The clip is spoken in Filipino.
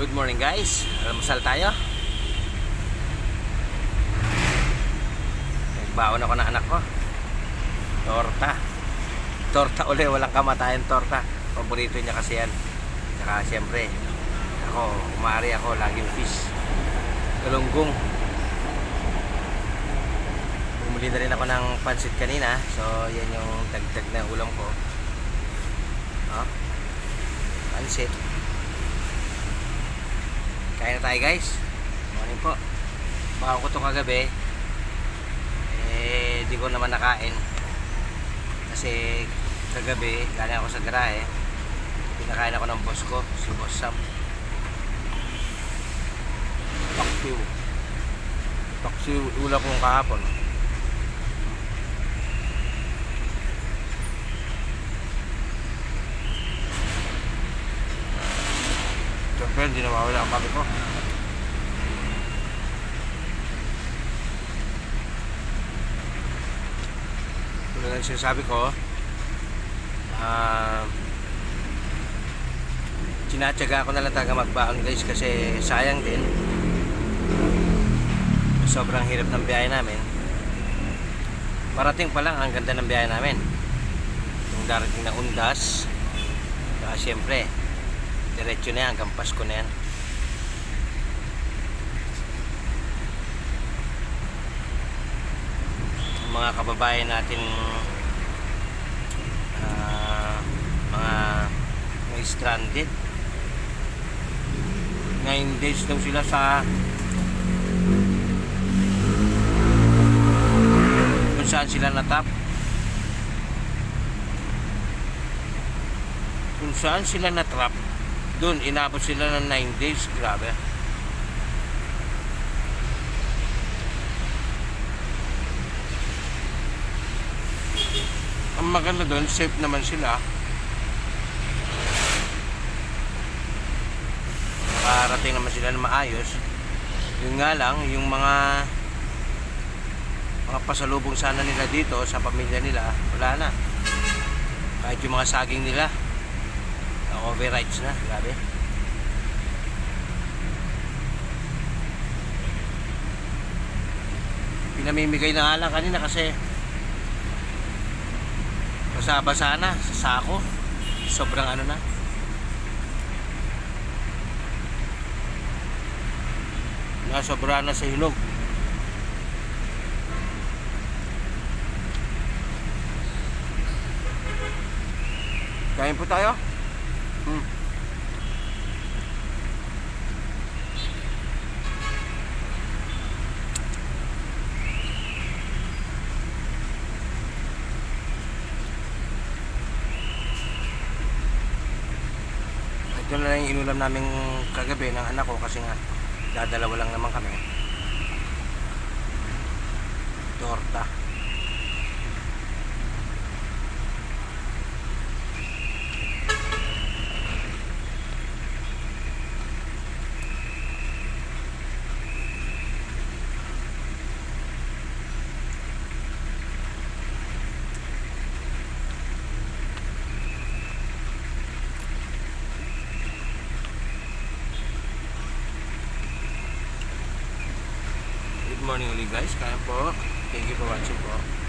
Good morning guys. Almusal tayo. Nagbaon ako ng anak ko. Torta. Torta uli, walang kamatayan torta. Paborito niya kasi yan. Tsaka siyempre, ako, umari ako, laging fish. Galunggong. Bumili na rin ako ng pansit kanina. So, yan yung dagdag na ulam ko. Oh, pansit. Kain na tayo guys. Morning po. Bago ko ito kagabi. Eh, di ko naman nakain. Kasi kagabi, galing ako sa garahe. Pinakain ako ng boss ko, si Boss Sam. Paksiw. Paksiw, ula kong kahapon. Siyempre, hindi nawawala ang kape ko. Tulad ng sinasabi ko, ah, tinatsaga ko na lang talaga magbaon guys kasi sayang din. Sobrang hirap ng biyahe namin. Parating pa lang, ang ganda ng biyahe namin. Yung darating na undas, saka siyempre, diretso na yan, hanggang Pasko na yan. Mga kababayan natin ah, mga mga stranded. 9 days daw sila sa kung saan sila natap. Kung saan sila natrap doon inabot sila ng 9 days grabe. Ang maganda doon safe naman sila. Makarating naman sila na maayos. Yun nga lang yung mga mga pasalubong sana nila dito sa pamilya nila wala na. Kahit yung mga saging nila overrides na grabe. Pinamimigay na nga lang kanina kasi basa-basa na sa sako sobrang ano na. Nasobra na sa hinog. Kain po tayo hmm. ito na lang yung inulam namin kagabi ng anak ko kasi nga dadalawa lang naman kami torta Good morning ulit guys. Kaya po. Thank you for watching po.